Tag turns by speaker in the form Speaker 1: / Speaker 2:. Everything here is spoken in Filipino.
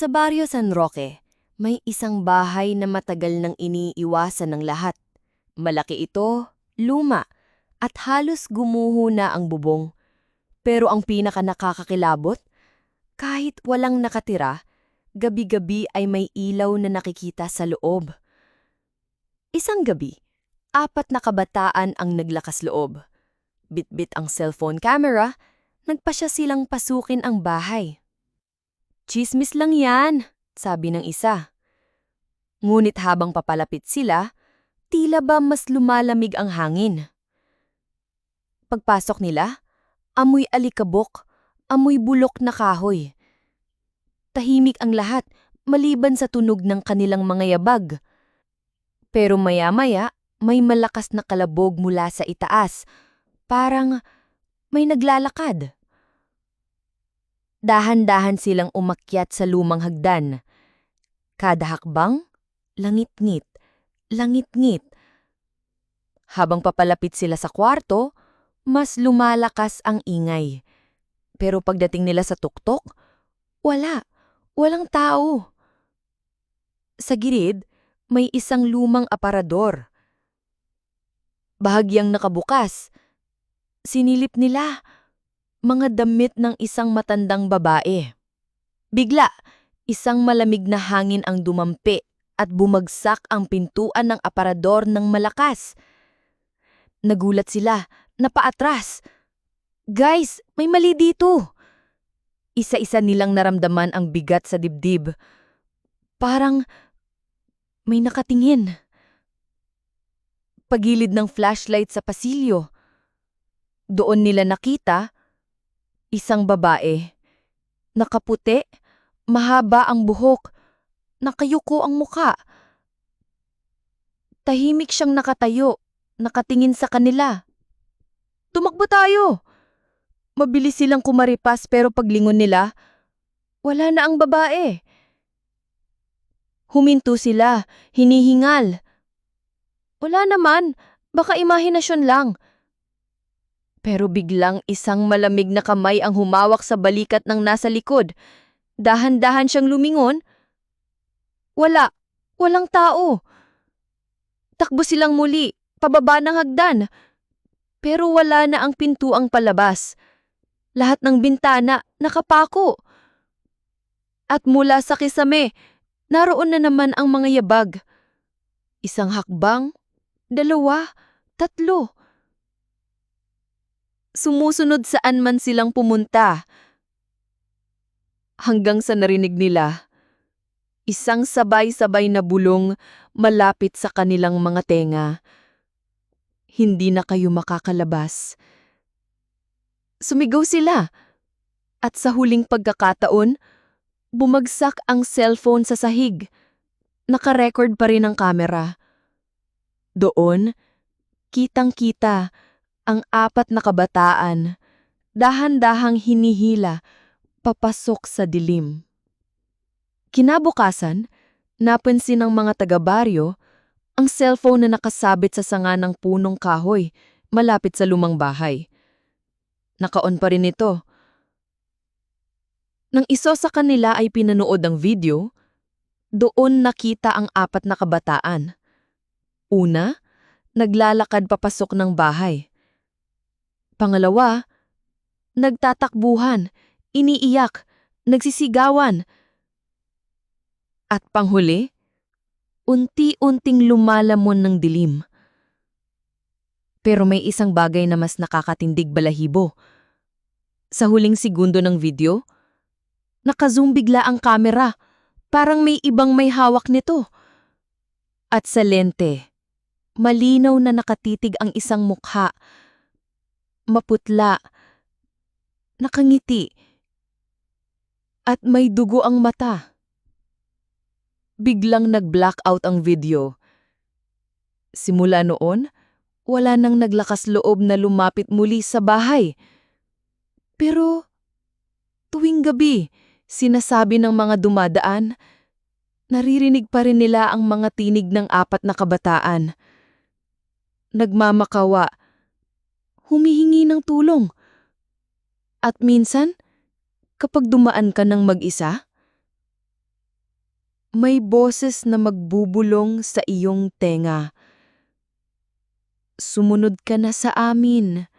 Speaker 1: Sa Barrio San Roque, may isang bahay na matagal nang iniiwasan ng lahat. Malaki ito, luma, at halos gumuho na ang bubong. Pero ang pinaka nakakakilabot, kahit walang nakatira, gabi-gabi ay may ilaw na nakikita sa loob. Isang gabi, apat na kabataan ang naglakas loob. Bitbit ang cellphone camera, nagpasya silang pasukin ang bahay. Chismis lang yan, sabi ng isa. Ngunit habang papalapit sila, tila ba mas lumalamig ang hangin. Pagpasok nila, amoy alikabok, amoy bulok na kahoy. Tahimik ang lahat, maliban sa tunog ng kanilang mga yabag. Pero maya-maya, may malakas na kalabog mula sa itaas. Parang may naglalakad. Dahan-dahan silang umakyat sa lumang hagdan. Kada hakbang, langit-ngit, langit-ngit. Habang papalapit sila sa kwarto, mas lumalakas ang ingay. Pero pagdating nila sa tuktok, wala, walang tao. Sa gilid, may isang lumang aparador. Bahagyang nakabukas. Sinilip nila mga damit ng isang matandang babae. Bigla, isang malamig na hangin ang dumampi at bumagsak ang pintuan ng aparador ng malakas. Nagulat sila, napaatras. Guys, may mali dito. Isa-isa nilang naramdaman ang bigat sa dibdib. Parang may nakatingin. Pagilid ng flashlight sa pasilyo. Doon nila nakita Isang babae. Nakaputi, mahaba ang buhok, nakayuko ang muka. Tahimik siyang nakatayo, nakatingin sa kanila. Tumakbo tayo! Mabilis silang kumaripas pero paglingon nila, wala na ang babae. Huminto sila, hinihingal. Wala naman, baka imahinasyon lang. Pero biglang isang malamig na kamay ang humawak sa balikat ng nasa likod. Dahan-dahan siyang lumingon. Wala, walang tao. Takbo silang muli, pababa ng hagdan. Pero wala na ang pintuang palabas. Lahat ng bintana nakapako. At mula sa kisame, naroon na naman ang mga yabag. Isang hakbang, dalawa, tatlo sumusunod saan man silang pumunta. Hanggang sa narinig nila, isang sabay-sabay na bulong malapit sa kanilang mga tenga. Hindi na kayo makakalabas. Sumigaw sila. At sa huling pagkakataon, bumagsak ang cellphone sa sahig. Nakarecord pa rin ang kamera. Doon, kitang-kita ang apat na kabataan, dahan-dahang hinihila, papasok sa dilim. Kinabukasan, napansin ng mga taga-baryo ang cellphone na nakasabit sa sanga ng punong kahoy malapit sa lumang bahay. Nakaon pa rin ito. Nang iso sa kanila ay pinanood ang video, doon nakita ang apat na kabataan. Una, naglalakad papasok ng bahay. Pangalawa, nagtatakbuhan, iniiyak, nagsisigawan. At panghuli, unti-unting lumalamon ng dilim. Pero may isang bagay na mas nakakatindig balahibo. Sa huling segundo ng video, nakazoom bigla ang kamera, parang may ibang may hawak nito. At sa lente, malinaw na nakatitig ang isang mukha maputla, nakangiti, at may dugo ang mata. Biglang nag-blackout ang video. Simula noon, wala nang naglakas loob na lumapit muli sa bahay. Pero tuwing gabi, sinasabi ng mga dumadaan, naririnig pa rin nila ang mga tinig ng apat na kabataan. Nagmamakawa humihingi ng tulong. At minsan, kapag dumaan ka ng mag-isa, May boses na magbubulong sa iyong tenga. Sumunod ka na sa amin.